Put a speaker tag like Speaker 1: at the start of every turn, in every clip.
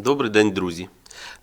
Speaker 1: Добрий день, друзі.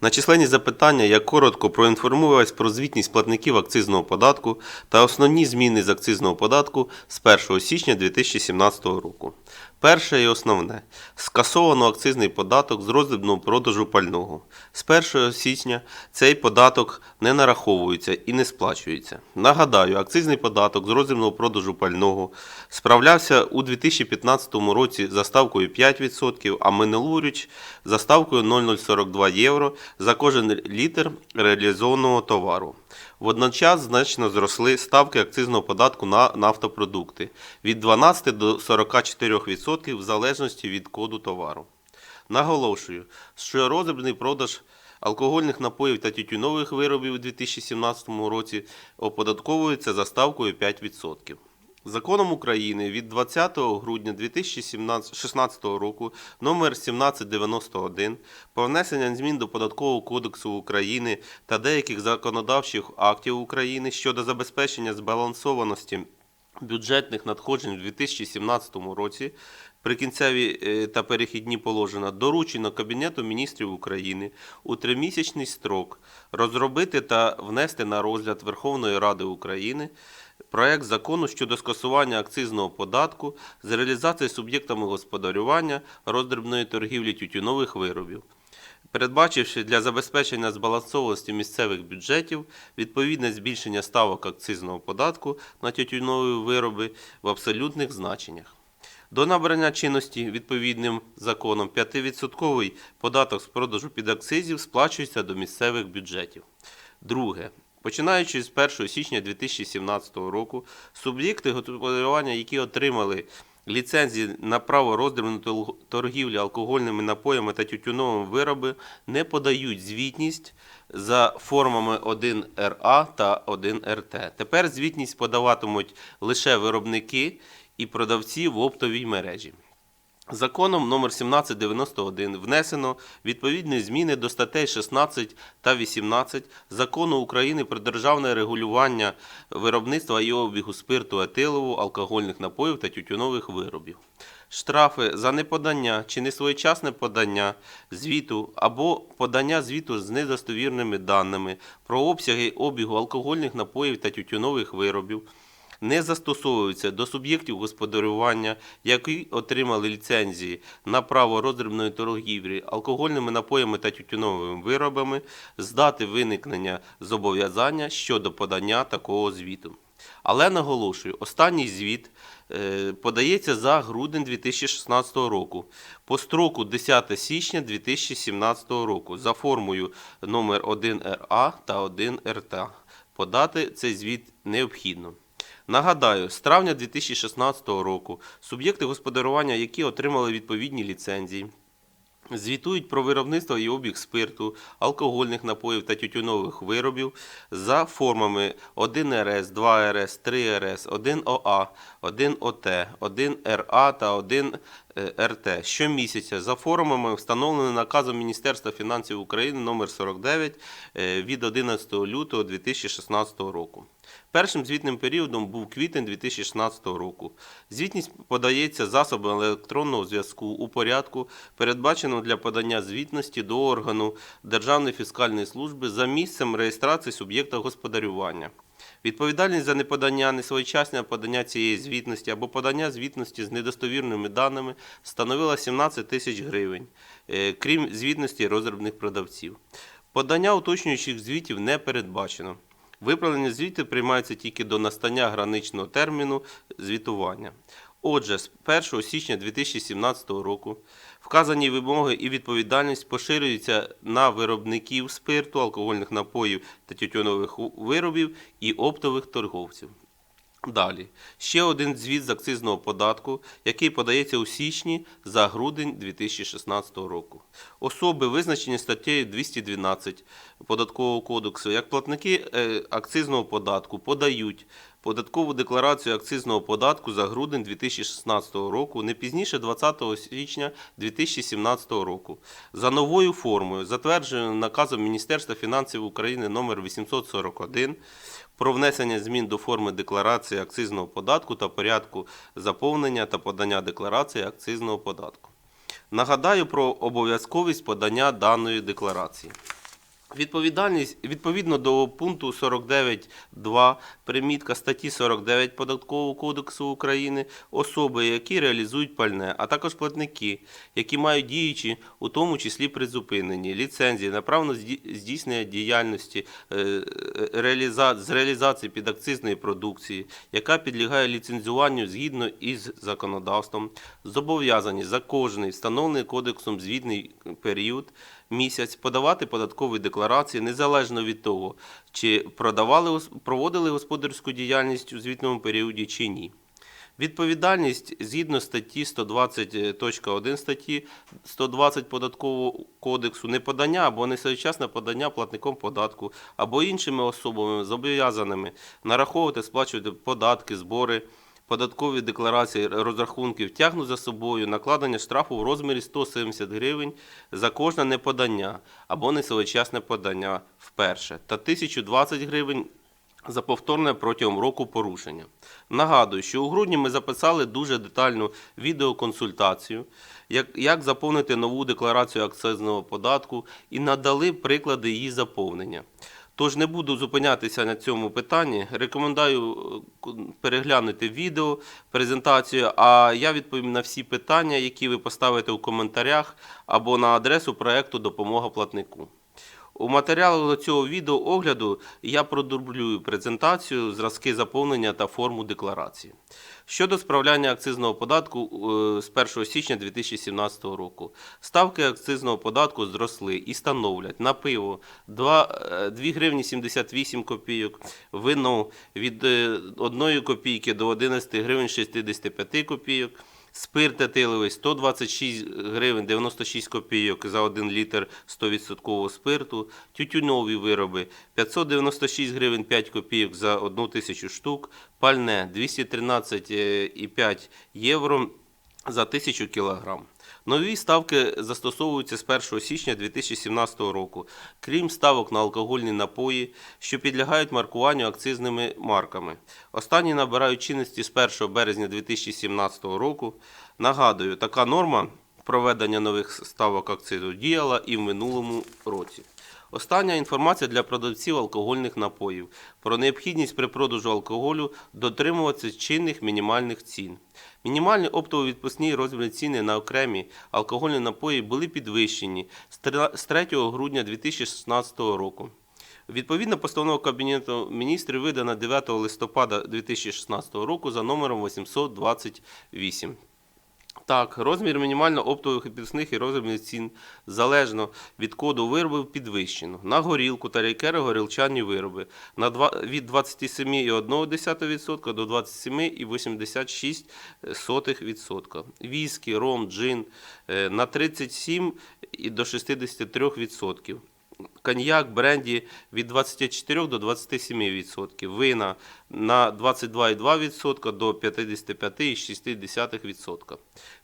Speaker 1: На численні запитання я коротко проінформую вас про звітність платників акцизного податку та основні зміни з акцизного податку з 1 січня 2017 року. Перше і основне. Скасовано акцизний податок з роздрібного продажу пального. З 1 січня цей податок не нараховується і не сплачується. Нагадаю, акцизний податок з роздрібного продажу пального справлявся у 2015 році за ставкою 5%, а минулоріч за ставкою 0,042 євро за кожен літр реалізованого товару. Водночас значно зросли ставки акцизного податку на нафтопродукти від 12 до 44% в залежності від коду товару. Наголошую, що роздрібний продаж алкогольних напоїв та тютюнових виробів у 2017 році оподатковується за ставкою 5%. Законом України від 20 грудня 2016 року номер 1791 про внесення змін до Податкового кодексу України та деяких законодавчих актів України щодо забезпечення збалансованості бюджетних надходжень у 2017 році прикінцеві е, та перехідні положення доручено Кабінету міністрів України у тримісячний строк розробити та внести на розгляд Верховної Ради України проект закону щодо скасування акцизного податку з реалізації суб'єктами господарювання роздрібної торгівлі тютюнових виробів передбачивши для забезпечення збалансованості місцевих бюджетів відповідне збільшення ставок акцизного податку на тютюнові вироби в абсолютних значеннях. До набрання чинності відповідним законом 5% податок з продажу підакцизів сплачується до місцевих бюджетів. Друге. Починаючи з 1 січня 2017 року, суб'єкти господарювання, які отримали ліцензії на право роздрібної тол- торгівлі алкогольними напоями та тютюновими виробами, не подають звітність за формами 1РА та 1РТ. Тепер звітність подаватимуть лише виробники і продавці в оптовій мережі. Законом номер 1791 внесено відповідні зміни до статей 16 та 18 Закону України про державне регулювання виробництва і обігу спирту етилову, алкогольних напоїв та тютюнових виробів. Штрафи за неподання чи несвоєчасне подання звіту або подання звіту з недостовірними даними про обсяги обігу алкогольних напоїв та тютюнових виробів не застосовуються до суб'єктів господарювання, які отримали ліцензії на право роздрібної торгівлі алкогольними напоями та тютюновими виробами з дати виникнення зобов'язання щодо подання такого звіту. Але наголошую, останній звіт е, подається за грудень 2016 року по строку 10 січня 2017 року за формою номер 1РА та 1РТ. Подати цей звіт необхідно. Нагадаю, з травня 2016 року суб'єкти господарювання, які отримали відповідні ліцензії, звітують про виробництво і обіг спирту, алкогольних напоїв та тютюнових виробів за формами 1РС, 2РС, 3РС, 1ОА, 1ОТ, 1РА та 1РТ щомісяця за формами, встановленими наказом Міністерства фінансів України номер 49 е, від 11 лютого 2016 року. Першим звітним періодом був квітень 2016 року. Звітність подається засобами електронного зв'язку у порядку, передбаченому для подання звітності до органу Державної фіскальної служби за місцем реєстрації суб'єкта господарювання. Відповідальність за неподання, несвоєчасне подання цієї звітності або подання звітності з недостовірними даними становила 17 тисяч гривень, е, крім звітності розробних продавців. Подання уточнюючих звітів не передбачено. Виправлення звітів приймається тільки до настання граничного терміну звітування. Отже, з 1 січня 2017 року вказані вимоги і відповідальність поширюються на виробників спирту, алкогольних напоїв та тютюнових виробів і оптових торговців. Далі ще один звіт з акцизного податку, який подається у січні за грудень 2016 року. Особи, визначені статтею 212 Податкового кодексу, як платники е, акцизного податку, подають податкову декларацію акцизного податку за грудень 2016 року не пізніше 20 січня 2017 року за новою формою, затвердженою наказом Міністерства фінансів України номер 841 про внесення змін до форми декларації акцизного податку та порядку заповнення та подання декларації акцизного податку. Нагадаю про обов'язковість подання даної декларації. Відповідальність відповідно до пункту 49.2 примітка статті 49 Податкового кодексу України особи, які реалізують пальне, а також платники, які мають діючі, у тому числі призупинені. Ліцензії на право здійснення діяльності е, е, з реалізації підакцизної продукції, яка підлягає ліцензуванню згідно із законодавством, зобов'язані за кожний встановлений кодексом звітний період місяць подавати податкові декларації незалежно від того, чи продавали проводили господарську діяльність у звітному періоді чи ні. Відповідальність згідно статті 120.1 статті 120 податкового кодексу неподання або несвоєчасне подання платником податку або іншими особами зобов'язаними нараховувати, сплачувати податки, збори, податкові декларації розрахунків тягнуть за собою накладення штрафу в розмірі 170 гривень за кожне неподання або несвоєчасне подання вперше та 1020 гривень за повторне протягом року порушення. Нагадую, що у грудні ми записали дуже детальну відеоконсультацію, як, як заповнити нову декларацію акцизного податку і надали приклади її заповнення. Тож не буду зупинятися на цьому питанні. Рекомендую е, переглянути відео, презентацію, а я відповім на всі питання, які ви поставите у коментарях або на адресу проекту Допомога платнику. У матеріалах до цього відеоогляду я продублюю презентацію, зразки заповнення та форму декларації. Щодо справляння акцизного податку е, з 1 січня 2017 року. Ставки акцизного податку зросли і становлять на пиво 2, е, 2 гривні 78 копійок, вино від е, 1 копійки до 11 гривень 65 копійок, Спирт етиловий 126 гривень 96 копійок за 1 літр 100% спирту, тютюнові вироби 596 гривень 5 копійок за 1 тисячу штук, пальне 213,5 євро за 1000 кілограм. Нові ставки застосовуються з 1 січня 2017 року, крім ставок на алкогольні напої, що підлягають маркуванню акцизними марками. Останні набирають чинності з 1 березня 2017 року. Нагадую, така норма проведення нових ставок акцизу діяла і в минулому році. Остання інформація для продавців алкогольних напоїв про необхідність при продажу алкоголю дотримуватися чинних мінімальних цін. Мінімальні оптово-відпускні розмірні ціни на окремі алкогольні напої були підвищені з з 3 грудня 2016 року. Відповідна постанова Кабінету міністрів видана 9 листопада 2016 року за номером 828. Так, розмір мінімально оптових відпускних і розмірних цін залежно від коду виробів підвищено. На горілку та рейкери горілчані вироби на два, від 27,1% до 27,86%. Віскі, ром, джин е, на 37 і до 63%. Коньяк, бренді від 24 до 27%, вина на 22,2% до 55,6%.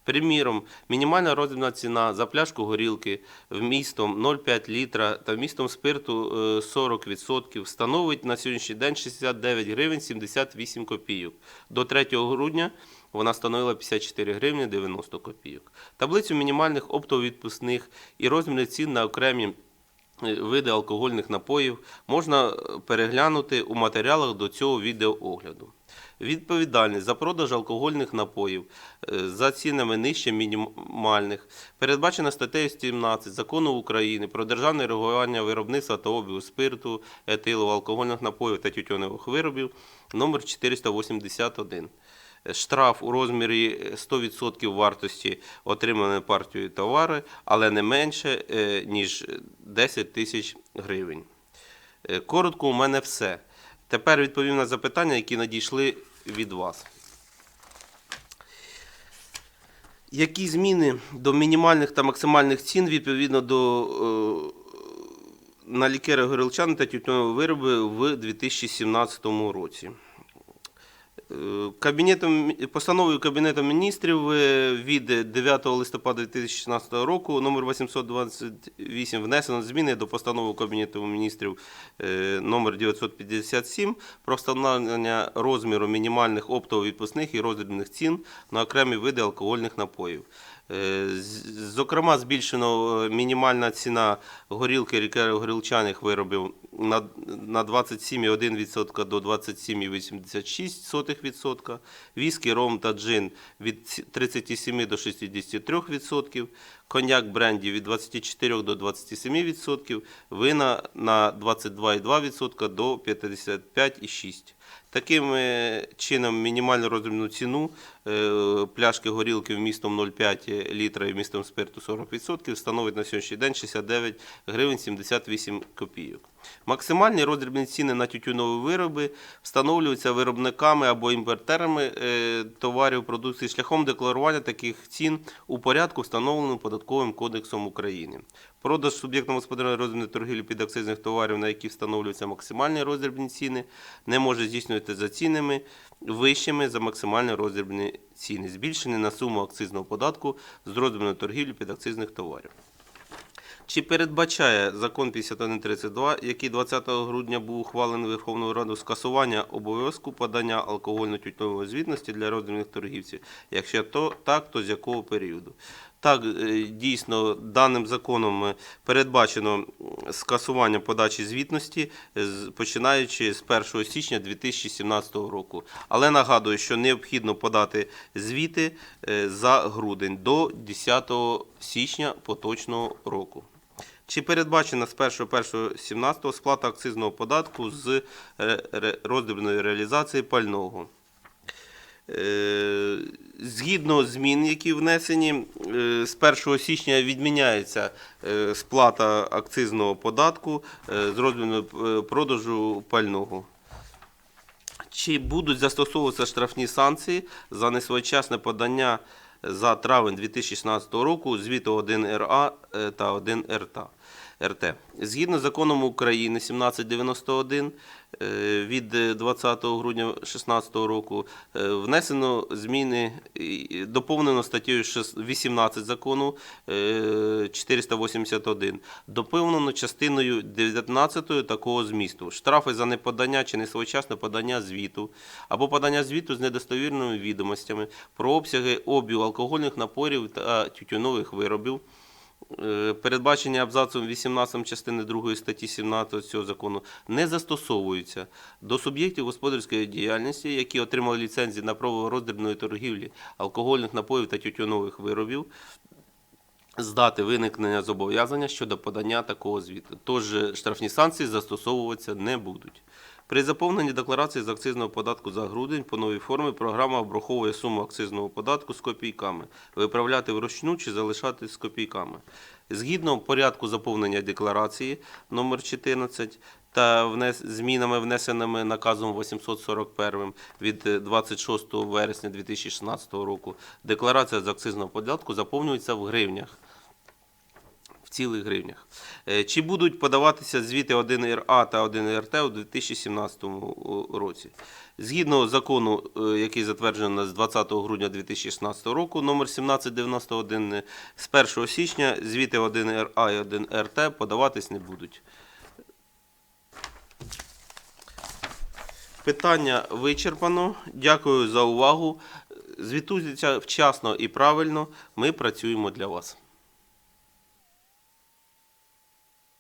Speaker 1: Приміром, мінімальна розмірна ціна за пляшку горілки вмістом 0,5 літра та вмістом спирту е, 40% становить на сьогоднішній день 69 гривень 78 копійок. До 3 грудня вона становила 54 гривні 90 копійок. Таблицю мінімальних оптовідпускних і розмірних цін на окремі е, види алкогольних напоїв можна е, переглянути у матеріалах до цього відеоогляду. Відповідальність за продаж алкогольних напоїв е, за цінами нижче мінімальних передбачена статтею 17 Закону України про державне регулювання виробництва та обігу спирту, етилу, алкогольних напоїв та тютюнових виробів номер 481 штраф у розмірі 100% вартості отриманої партією товари, але не менше, е, ніж 10 тисяч гривень. Е, Коротко, у мене все. Тепер відповім на запитання, які надійшли від вас. Які зміни до мінімальних та максимальних цін відповідно до е, на лікери горілчани та тютюнові вироби в 2017 році? Кабінетом постановою Кабінету міністрів е, від 9 листопада 2016 року номер 828 внесено зміни до постанови Кабінету міністрів е, номер 957 про встановлення розміру мінімальних оптово-відпускних і роздрібних цін на окремі види алкогольних напоїв. Е, Зокрема, збільшено е, мінімальна ціна горілки рікеро-горілчаних виробів на 27,1% до 27,86%, віскі, ром та джин від 37 до 63%, коньяк бренді від 24 до 27%, вина на 22,2% до 55,6%. Таким е, чином, мінімальну роздрібну ціну е, пляшки горілки вмістом 0,5 літра і вмістом спирту 40% становить на сьогоднішній день 69 гривень 78 копійок. Максимальні роздрібні ціни на тютюнові вироби встановлюються виробниками або імпортерами е, товарів продукції шляхом декларування таких цін у порядку, встановленому податковим кодексом України. Продаж суб'єктам господарювання роздрібної торгівлі під акцизних товарів, на які встановлюються максимальні роздрібні ціни, не може здійснювати за цінами вищими за максимальні роздрібні ціни, збільшені на суму акцизного податку з роздрібної торгівлі під акцизних товарів. Чи передбачає закон 5132, який 20 грудня був ухвалений Верховною Радою скасування обов'язку подання алкогольно-тютюнової звітності для роздрібних торгівців? Якщо то так, то з якого періоду? Так, е, дійсно, даним законом е, передбачено скасування подачі звітності, починаючи з 1 січня 2017 року. Але нагадую, що необхідно подати звіти е, за грудень до 10 січня поточного року. Чи передбачена з 1.1.17 сплата акцизного податку з е, роздрібної реалізації пального? Е, Згідно змін, які внесені, е, з 1 січня відміняється сплата акцизного податку з роздрібного продажу пального. Чи будуть застосовуватися штрафні санкції за несвоєчасне подання за травень 2016 року звіту 1 РА та 1 РТ? РТ. Згідно з законом України 1791 е, від е, 20 грудня 2016 року е, внесено зміни, доповнено статтею 18 закону е, 481, доповнено частиною 19 такого змісту. Штрафи за неподання чи несвоєчасне подання звіту або подання звіту з недостовірними відомостями про обсяги обігу алкогольних напоїв та тютюнових виробів. Е, передбачені абзацом 18 частини 2 статті 17 цього закону не застосовуються до суб'єктів господарської діяльності, які отримали ліцензії на право роздрібної торгівлі алкогольних напоїв та тютюнових виробів, з дати виникнення зобов'язання щодо подання такого звіту. Тож е, штрафні санкції застосовуватися не будуть. При заповненні декларації з акцизного податку за грудень по новій формі програма обраховує суму акцизного податку з копійками, виправляти вручну чи залишати з копійками. Згідно порядку заповнення декларації номер 14 та змінами, внесеними наказом 841 від е, 26 вересня 2016 року, декларація з акцизного податку заповнюється в гривнях цілих гривнях. Е, Чи будуть подаватися звіти 1 РА та 1 РТ у 2017 році? Згідно закону, е, який затверджено з 20 грудня 2016 року, номер 1791, е, з 1 січня звіти 1 РА і 1 РТ подаватись не будуть. Питання вичерпано. Дякую за увагу. Звітуйтеся вчасно і правильно. Ми працюємо для вас.